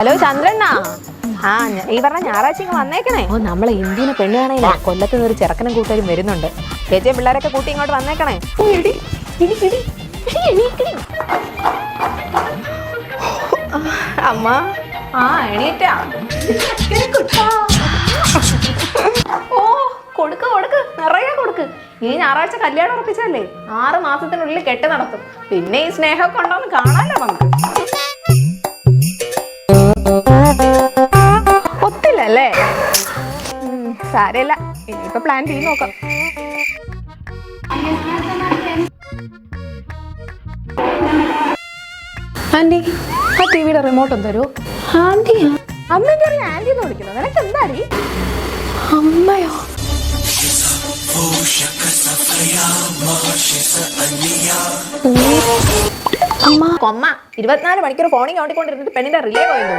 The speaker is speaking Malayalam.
ഹലോ ചന്ദ്രണ്ണ. ആ ഈ പറഞ്ഞ ഞായറാഴ്ച ഇങ്ങ് വന്നേക്കണേ. ഓ നമ്മളെ ഇന്ത്യനെ പെണ്ണ് കൊല്ലത്ത് നിന്ന് ഒരു ചെറുക്കനും കൂട്ടരും വരുന്നുണ്ട്. ചേച്ചിയെ പിള്ളേരൊക്കെ കൂട്ടി ഇങ്ങോട്ട് വന്നേക്കണേ. അമ്മ. ആ എണീറ്റാ. ഓ കൊടുക്ക് കൊടുക്ക്. നിറയെ കൊടുക്ക്. ഈ ഞായറാഴ്ച കല്യാണം ഉറപ്പിച്ചല്ലേ ആറ് മാസത്തിനുള്ളിൽ കെട്ട് നടത്തും. പിന്നെ ഈ സ്നേഹമൊക്കെ ഉണ്ടോന്ന് കാണാനോ നമുക്ക്. ഉം, സാരമില്ല. ഇനിയിപ്പോ പ്ലാൻ ചെയ്ത് നോക്കാം. ആന്റി ആ ടി വിയുടെ റിമോട്ട് ഒന്ന് തരൂ ആന്റി അമ്മയ്ക്ക് അറിയാം ആന്റി എന്ന് വിളിക്കുന്നു. നിനക്ക് എന്താടി അമ്മയോ? അമ്മ കൊമ്മ ഇരുപത്തിനാല് മണിക്കൂർ ഫോണിൽ ഓടിക്കൊണ്ടിരുന്നിട്ട് പെണ്ണിന്റെ റിലേ പോയത്